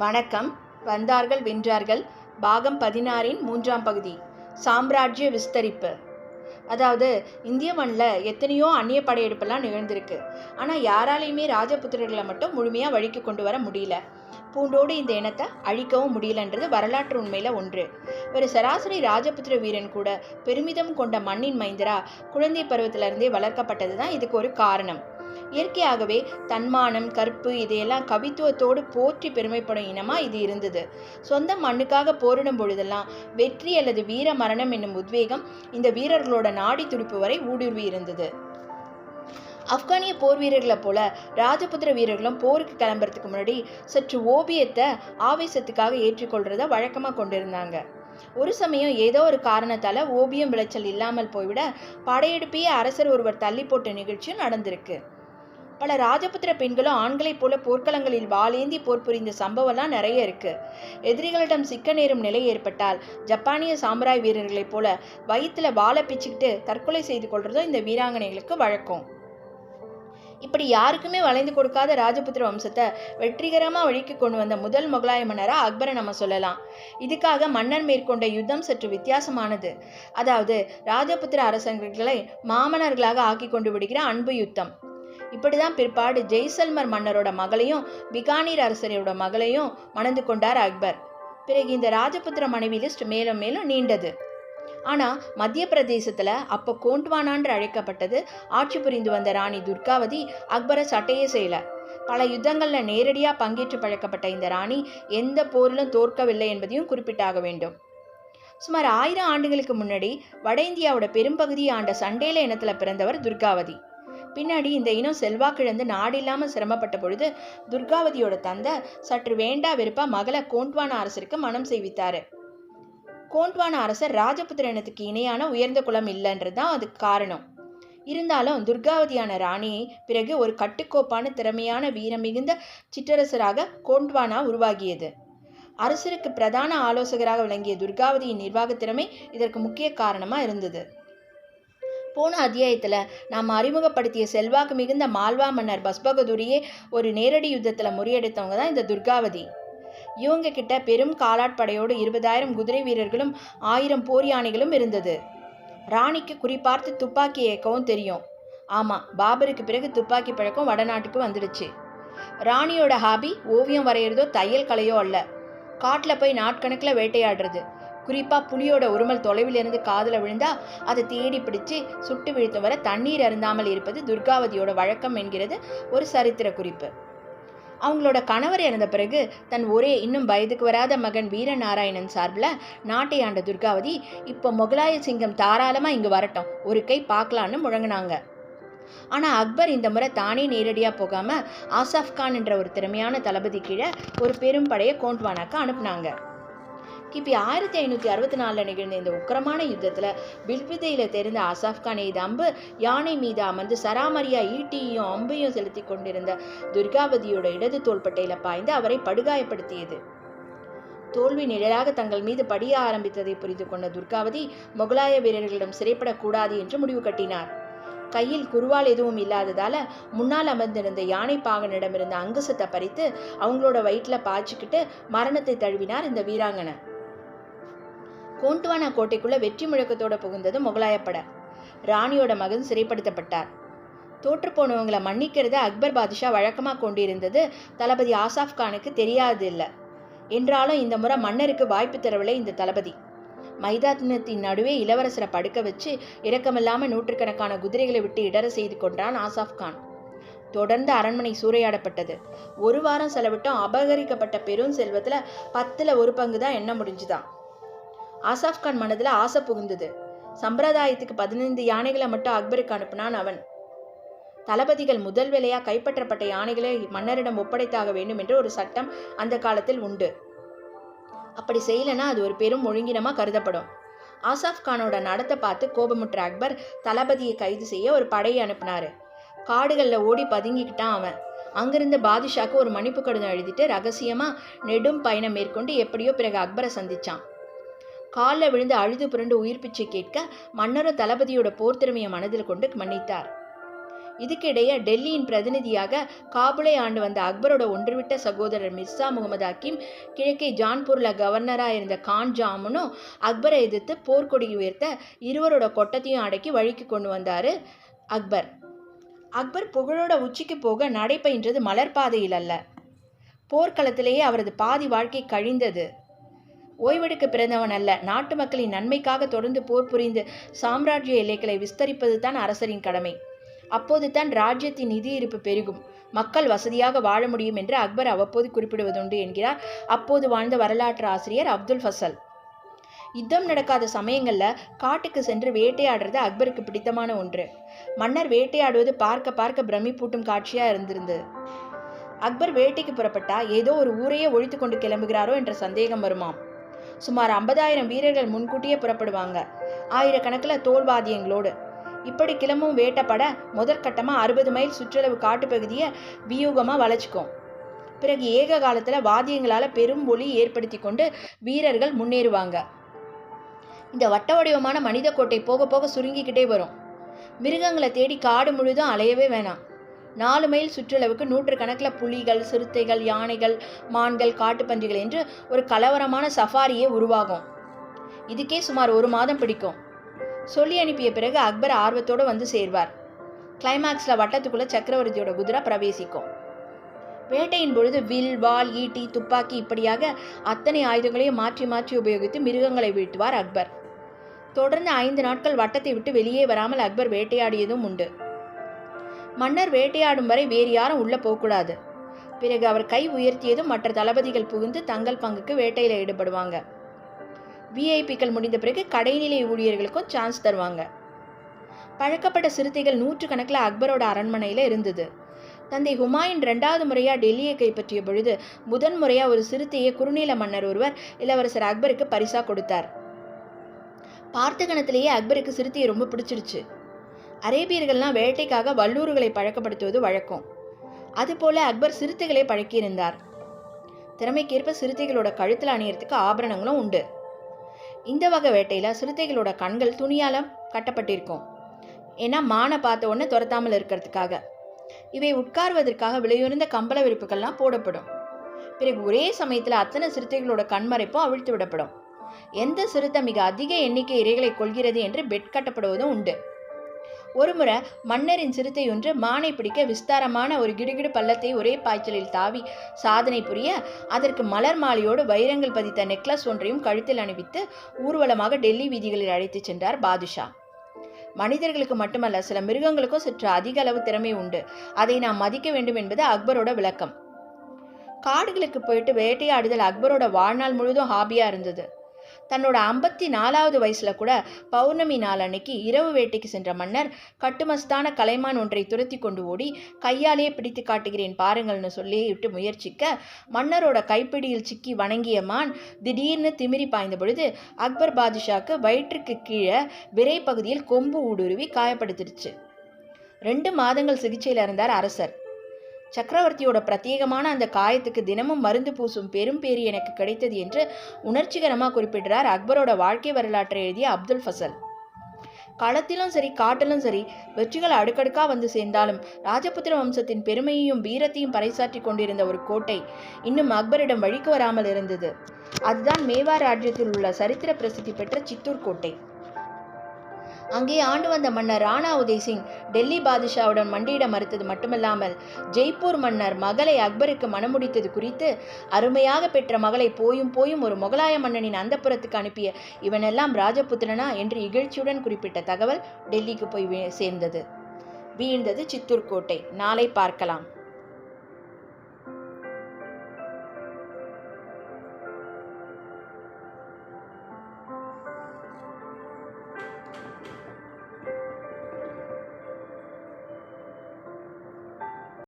வணக்கம். வந்தார்கள் வென்றார்கள். பாகம் பதினாறின் மூன்றாம் பகுதி. சாம்ராஜ்ய விஸ்தரிப்பு. அதாவது இந்திய மண்ணில் எத்தனையோ அந்நிய படையெடுப்பெல்லாம் நிகழ்ந்திருக்கு. ஆனால் யாராலையுமே ராஜபுத்திரர்களை மட்டும் முழுமையாக வழிக்கு கொண்டு வர முடியல. பூண்டோடு இந்த இனத்தை அழிக்கவும் முடியலன்றது வரலாற்று உண்மையில் ஒன்று. ஒரு சராசரி ராஜபுத்திர வீரன் கூட பெருமிதம் கொண்ட மண்ணின் மைந்தரா குழந்தை பருவத்திலிருந்தே வளர்க்கப்பட்டது தான் இதுக்கு ஒரு காரணம். இயற்கையாகவே தன்மானம் கற்பு இதையெல்லாம் கவித்துவத்தோடு போற்றி பெருமைப்படும் இனமாக இது இருந்தது. சொந்த மண்ணுக்காக போரிடும் பொழுதெல்லாம் வெற்றி அல்லது வீர மரணம் என்னும் உத்வேகம் இந்த வீரர்களோட நாடி துடிப்பு வரை ஊடுருவி இருந்தது. ஆப்கானிய போர் வீரர்களை போல ராஜபுத்திர வீரர்களும் போருக்கு கிளம்புறதுக்கு முன்னாடி சற்று ஓவியத்தை ஆவேசத்துக்காக ஏற்றுக்கொள்றத வழக்கமாக கொண்டிருந்தாங்க. ஒரு சமயம் ஏதோ ஒரு காரணத்தால் ஓவியம் விளைச்சல் இல்லாமல் போய்விட படையெடுப்பையே அரசர் ஒருவர் தள்ளி போட்ட நிகழ்ச்சியும் நடந்திருக்கு. பல ராஜபுத்திர பெண்களும் ஆண்களைப் போல போர்க்களங்களில் வாளேந்தி போர் புரிந்த சம்பவம்லாம் நிறைய இருக்கு. எதிரிகளிடம் சிக்க நேரும் நிலை ஏற்பட்டால் ஜப்பானிய சாம்ராய் வீரர்களைப் போல வயிற்றுல வாழை பிச்சுக்கிட்டு தற்கொலை செய்து கொள்றதும் இந்த வீராங்கனைகளுக்கு வழக்கம். இப்படி யாருக்குமே வளைந்து கொடுக்காத ராஜபுத்திர வம்சத்தை வெற்றிகரமாக வழிக்கு கொண்டு வந்த முதல் முகலாய மன்னராக அக்பரை நம்ம சொல்லலாம். இதுக்காக மன்னர் மேற்கொண்ட யுத்தம் சற்று வித்தியாசமானது. அதாவது ராஜபுத்திர அரசர்களை மாமன்னர்களாக ஆக்கி கொண்டு விடுகிற அன்பு யுத்தம். இப்படிதான் பிற்பாடு ஜெய்சல்மர் மன்னரோட மகளையும் பிகானீர் அரசரோட மகளையும் மணந்து கொண்டார் அக்பர். பிறகு இந்த ராஜபுத்திர மனைவி லிஸ்ட் மேலும் மேலும் நீண்டது. ஆனால் மத்திய பிரதேசத்தில் அப்போ கோண்ட்வானான்று அழைக்கப்பட்டது ஆட்சி புரிந்து வந்த ராணி துர்காவதி அக்பரை சட்டையே செய்யலை. பல யுத்தங்களில் நேரடியாக பங்கேற்று பழக்கப்பட்ட இந்த ராணி எந்த போரிலும் தோற்கவில்லை என்பதையும் குறிப்பிட்டாக வேண்டும். சுமார் ஆயிரம் ஆண்டுகளுக்கு முன்னாடி வட இந்தியாவோட பெரும்பகுதியை ஆண்ட சண்டேல இனத்தில் பிறந்தவர் துர்காவதி. பின்னாடி இந்த இனம் செல்வாக்கிழந்து நாடில்லாமல் சிரமப்பட்ட பொழுது துர்காவதியோட தந்தை சற்று வேண்டா வெறுப்பா மகளை கோண்ட்வான அரசருக்கு மனம் செய்வித்தாரு. கோண்ட்வான அரசர் ராஜபுத்திர இனத்துக்கு இணையான உயர்ந்த குலம் இல்லைன்றது தான் அதுக்கு காரணம். இருந்தாலும் துர்காவதியான ராணியை பிறகு ஒரு கட்டுக்கோப்பான திறமையான வீரம் மிகுந்த சிற்றரசராக கோண்ட்வானா உருவாகியது அரசருக்கு பிரதான ஆலோசகராக விளங்கிய துர்காவதியின் நிர்வாக திறமை இதற்கு முக்கிய காரணமாக இருந்தது. போன அத்தியாயத்தில் நாம் அறிமுகப்படுத்திய செல்வாக்கு மிகுந்த மால்வா மன்னர் பஸ்பகதூரியே ஒரு நேரடி யுத்தத்தில் முறியடித்தவங்க தான் இந்த துர்காவதி. இவங்க கிட்ட பெரும் காலாட்படையோடு இருபதாயிரம் குதிரை வீரர்களும் ஆயிரம் போர் யானைகளும் இருந்தது. ராணிக்கு குறிப்பார்த்து துப்பாக்கி இயக்கவும் தெரியும். ஆமாம் பாபருக்கு பிறகு துப்பாக்கி பழக்கம் வடநாட்டுக்கு வந்துடுச்சு. ராணியோட ஹாபி ஓவியம் வரைகிறதோ தையல் கலையோ அல்ல. காட்டில் போய் நாட்கணக்கில் வேட்டையாடுறது. குறிப்பாக புலியோட உருமல் தொலைவில் இருந்து காதில் விழுந்தா அதை தேடி பிடிச்சு சுட்டு விழுத்து வர தண்ணீர் அருந்தாமல் இருப்பது துர்காவதியோட வழக்கம் என்கிறது ஒரு சரித்திர குறிப்பு. அவங்களோட கணவர் இறந்த பிறகு தன் ஒரே இன்னும் வயதுக்கு வராத மகன் வீரநாராயணன் சார்பில் நாட்டை ஆண்ட துர்காவதி இப்போ முகலாய சிங்கம் தாராளமாக இங்கே வரட்டும் ஒரு கை பார்க்கலான்னு முழங்கினாங்க. ஆனால் அக்பர் இந்த முறை தானே நேரடியாக போகாமல் ஆசாஃப் கான் என்ற ஒரு திறமையான தளபதி கீழே ஒரு பெரும் படையை கோண்ட்வானாக்கு அனுப்புனாங்க. கிபி ஆயிரத்தி ஐநூற்றி அறுபத்தி நாலில் நிகழ்ந்த இந்த உக்கரமான யுத்தத்தில் பில்பிதையில் தெரிந்த ஆசாஃப் கான் எய்த அம்பு யானை மீது அமர்ந்து சராமரியா ஈட்டியையும் அம்பையும் செலுத்தி கொண்டிருந்த துர்காபதியோட இடது தோள்பட்டையில் பாய்ந்து அவரை படுகாயப்படுத்தியது. தோல்வி நிழலாக தங்கள் மீது படிய ஆரம்பித்ததை புரிந்து கொண்ட துர்காவதி முகலாய வீரர்களிடம் சிறைப்படக்கூடாது என்று முடிவு கட்டினார். கையில் குருவால் எதுவும் இல்லாததால முன்னால் அமர்ந்திருந்த யானை பாகனிடமிருந்த அங்குசத்தை பறித்து அவங்களோட வயிற்றில் பாய்ச்சிக்கிட்டு மரணத்தை தழுவினார் இந்த வீராங்கனை. கோண்டுவானா கோட்டைக்குள்ள வெற்றி முழக்கத்தோட புகுந்தது முகலாயப்பட ராணியோட மகன் சிறைப்படுத்தப்பட்டார். தோற்று போனவங்களை மன்னிக்கிறத அக்பர் பாதுஷா வழக்கமாக கொண்டிருந்தது தளபதி ஆசாஃப் கானுக்கு தெரியாது இல்லை என்றாலும் இந்த முறை மன்னருக்கு வாய்ப்பு தரவில்லை இந்த தளபதி. மைதானத்தின் நடுவே இளவரசரை படுக்க வச்சு இரக்கமில்லாமல் நூற்றுக்கணக்கான குதிரைகளை விட்டு இடர செய்து கொண்டான் ஆசாஃப் கான். தொடர்ந்து அரண்மனை சூறையாடப்பட்டது. ஒரு வாரம் செலவிட்டும் அபகரிக்கப்பட்ட பெரும் செல்வத்தில் பத்தில் ஒரு பங்கு தான் எண்ண முடிஞ்சுதான். ஆசாஃப் கான் மனதில் ஆசை புகுந்தது. சம்பிரதாயத்துக்கு பதினைந்து யானைகளை மட்டும் அக்பருக்கு அனுப்பினான் அவன். தளபதிகள் முதல் வேலையாக கைப்பற்றப்பட்ட யானைகளை மன்னரிடம் ஒப்படைத்தாக வேண்டும் என்று ஒரு சட்டம் அந்த காலத்தில் உண்டு. அப்படி செய்யலைன்னா அது ஒரு பெரும் ஒழுங்கினமாக கருதப்படும். ஆசாஃப் கானோட நடத்தை பார்த்து கோபமுற்ற அக்பர் தளபதியை கைது செய்ய ஒரு படையை அனுப்பினாரு. காடுகளில் ஓடி பதுங்கிக்கிட்டான் அவன். அங்கிருந்து பாதுஷாக்கு ஒரு மன்னிப்பு கடிதம் எழுதிட்டு ரகசியமாக நெடும் பயணம் மேற்கொண்டு எப்படியோ பிறகு அக்பரை சந்திச்சான். காலில் விழுந்து அழுது புரண்டு உயிர் பிச்சை கேட்க மன்னரும் தளபதியோட போர்த்திறமையை மனதில் கொண்டு மன்னித்தார். இதுக்கிடையே டெல்லியின் பிரதிநிதியாக காபுலை ஆண்டு வந்த அக்பரோட ஒன்றுவிட்ட சகோதரர் மிர்சா முகமது ஹக்கீம் கிழக்கே ஜான்பூரில் கவர்னராக இருந்த கான் ஜாமுனும் அக்பரை எதிர்த்து போர்க்கொடி உயர்த்த இருவரோட கொட்டத்தையும் அடக்கி வழிக்கு கொண்டு வந்தார் அக்பர். அக்பர் புகழோட உச்சிக்கு போக நடைபயின்றது மலர்பாதையில் அல்ல போர்க்களத்திலேயே அவரது பாதி வாழ்க்கை கழிந்தது. ஓய்வெடுக்க பிறந்தவன் அல்ல. நாட்டு மக்களின் நன்மைக்காக தொடர்ந்து போர் புரிந்து சாம்ராஜ்ய எல்லைகளை விஸ்தரிப்பது தான் அரசரின் கடமை. அப்போது தான் ராஜ்யத்தின் நிதி இருப்பு பெருகும். மக்கள் வசதியாக வாழ முடியும் என்று அக்பர் அவ்வப்போது குறிப்பிடுவதுண்டு என்கிறார். அப்போது வாழ்ந்த வரலாற்று ஆசிரியர் அப்துல் ஃபசல். யுத்தம் நடக்காத சமயங்களில் காட்டுக்கு சென்று வேட்டையாடுறது அக்பருக்கு பிடித்தமான ஒன்று. மன்னர் வேட்டையாடுவது பார்க்க பார்க்க பிரமிப்பூட்டும் காட்சியாக இருந்திருந்தது. அக்பர் வேட்டைக்கு புறப்பட்டா ஏதோ ஒரு ஊரையே ஒழித்து கொண்டு கிளம்புகிறாரோ என்ற சந்தேகம் வருமாம். சுமார் ஐம்பதாயிரம் வீரர்கள் முன்கூட்டியே புறப்படுவாங்க. ஆயிரக்கணக்கில் தோல்வாதியங்களோடு. இப்படி கிளம்பும் வேட்டப்பட முதற்கட்டமாக அறுபது மைல் சுற்றளவு காட்டுப்பகுதியை வியூகமாக வளைச்சிக்கும் பிறகு ஏக காலத்தில் வாத்தியங்களால் பெரும் ஒளி ஏற்படுத்தி கொண்டு வீரர்கள் முன்னேறுவாங்க. இந்த வட்ட வடிவமான மனித கோட்டை போக போக சுருங்கிக்கிட்டே வரும். மிருகங்களை தேடி காடு முழுதும் அலையவே வேணாம். நாலு மைல் சுற்றளவுக்கு நூற்றுக்கணக்கில் புலிகள் சிறுத்தைகள் யானைகள் மான்கள் காட்டுப்பன்றிகள் என்று ஒரு கலவரமான சஃபாரியே உருவாகும். இதுக்கே சுமார் ஒரு மாதம் பிடிக்கும். சொல்லி அனுப்பிய பிறகு அக்பர் ஆர்வத்தோடு வந்து சேர்வார். கிளைமேக்ஸில் வட்டத்துக்குள்ளே சக்கரவர்த்தியோட குதிரை பிரவேசிக்கும். வேட்டையின் பொழுது வில் வாள் ஈட்டி துப்பாக்கி இப்படியாக அத்தனை ஆயுதங்களையும் மாற்றி மாற்றி உபயோகித்து மிருகங்களை வீழ்த்துவார் அக்பர். தொடர்ந்து ஐந்து நாட்கள் வட்டத்தை விட்டு வெளியே வராமல் அக்பர் வேட்டையாடியதும் உண்டு. மன்னர் வேட்டையாடும் வரை வேறு யாரும் உள்ளே போகக்கூடாது. பிறகு அவர் கை உயர்த்தியதும் மற்ற தளபதிகள் புகுந்து தங்கள் பங்குக்கு வேட்டையில் ஈடுபடுவாங்க. விஐபிக்கள் முடிந்த பிறகு கடைநிலை ஊழியர்களுக்கும் சான்ஸ் தருவாங்க. பழக்கப்பட்ட சிறுத்தைகள் நூற்றுக்கணக்கில் அக்பரோட அரண்மனையில் இருந்தது. தந்தை ஹுமாயூன் ரெண்டாவது முறையாக டெல்லியை கைப்பற்றிய பொழுது முதன் முறையாக ஒரு சிறுத்தையை குறுநீல மன்னர் ஒருவர் இளவரசர் அக்பருக்கு பரிசாக கொடுத்தார். பார்த்த கணத்திலேயே அக்பருக்கு சிறுத்தையை ரொம்ப பிடிச்சிருச்சு. அரேபியர்கள்லாம் வேட்டைக்காக வல்லூறுகளை பழக்கப்படுத்துவது வழக்கம். அதுபோல அக்பர் சிறுத்தைகளை பழக்கியிருந்தார். திறமைக்கேற்ப சிறுத்தைகளோட கழுத்தில் அணியறதுக்கு ஆபரணங்களும் உண்டு. இந்த வகை வேட்டையில் சிறுத்தைகளோட கண்கள் துணியால் கட்டப்பட்டிருக்கும். ஏன்னா மானை பார்த்த உடனே துரத்தாமல் இருக்கிறதுக்காக. இவை உட்கார்வதற்காக விலையுறந்த கம்பள விரிப்புகள்லாம் போடப்படும். பிறகு ஒரே சமயத்தில் அத்தனை சிறுத்தைகளோட கண்மறைப்பும் அவிழ்த்து விடப்படும். எந்த சிறுத்தை மிக அதிக எண்ணிக்கை இறைகளை கொள்கிறது என்று பெட் கட்டப்படுவதும் உண்டு. ஒருமுறை மன்னரின் சிறுத்தை ஒன்று மானை பிடிக்க விஸ்தாரமான ஒரு கிடுகிடு பள்ளத்தை ஒரே பாய்ச்சலில் தாவி சாதனை புரிய அதற்கு மலர் மாலையோடு வைரங்கள் பதித்த நெக்லஸ் ஒன்றையும் கழுத்தில் அணிவித்து ஊர்வலமாக டெல்லி வீதிகளில் அழைத்துச் சென்றார் பாதுஷா. மனிதர்களுக்கு மட்டுமல்ல சில மிருகங்களுக்கும் சற்று அதிக அளவு திறமை உண்டு. அதை நாம் மதிக்க வேண்டும் என்பது அக்பரோட விளக்கம். காடுகளுக்கு போயிட்டு வேட்டையாடுதல் அக்பரோட வாழ்நாள் முழுதும் ஹாபியாக இருந்தது. தன்னோட ஐம்பத்தி நாலாவது வயசுல கூட பௌர்ணமி நாள் அன்னைக்கு இரவு வேட்டைக்கு சென்ற மன்னர் கட்டுமஸ்தான கலைமான் ஒன்றை துரத்தி கொண்டு ஓடி கையாலே பிடித்து காட்டுகிறேன் பாருங்கள்னு சொல்லி விட்டு முயற்சிக்க மன்னரோட கைப்பிடியில் சிக்கி வணங்கிய மான் திடீர்னு திமிரி பாய்ந்த பொழுது அக்பர் பாதுஷாக்கு வயிற்றுக்கு கீழே விரை பகுதியில் கொம்பு ஊடுருவி காயப்படுத்திடுச்சு. ரெண்டு மாதங்கள் சிகிச்சையில் இருந்தார் அரசர். சக்கரவர்த்தியோட பிரத்யேகமான அந்த காயத்துக்கு தினமும் மருந்து பூசும் பெரும் பேறு எனக்கு கிடைத்தது என்று உணர்ச்சிகரமாக குறிப்பிடுறார் அக்பரோட வாழ்க்கை வரலாற்றை எழுதிய அப்துல் ஃபசல். களத்திலும் சரி காட்டிலும் சரி வெற்றிகள் அடுக்கடுக்காக வந்து சேர்ந்தாலும் ராஜபுத்திர வம்சத்தின் பெருமையையும் வீரத்தையும் பறைசாற்றி கொண்டிருந்த ஒரு கோட்டை இன்னும் அக்பரிடம் வழிக்கு வராமல் இருந்தது. அதுதான் மேவார் ராஜ்யத்தில் உள்ள சரித்திர பிரசித்தி பெற்ற சித்தூர் கோட்டை. அங்கே ஆண்டு வந்த மன்னர் ராணா உதய் சிங் டெல்லி பாதுஷாவுடன் மண்டியிட மறுத்தது மட்டுமல்லாமல் ஜெய்ப்பூர் மன்னர் மகளை அக்பருக்கு மணமுடித்தது குறித்து அருமையாக பெற்ற மகளை போயும் போயும் ஒரு முகலாய மன்னனின் அந்தப்புறத்துக்கு அனுப்பிய இவனெல்லாம் ராஜபுத்திரனா என்று இகழ்ச்சியுடன் குறிப்பிட்ட தகவல் டெல்லிக்கு போய் சேர்ந்தது. வீழ்ந்தது சித்தூர் கோட்டை நாளை பார்க்கலாம்.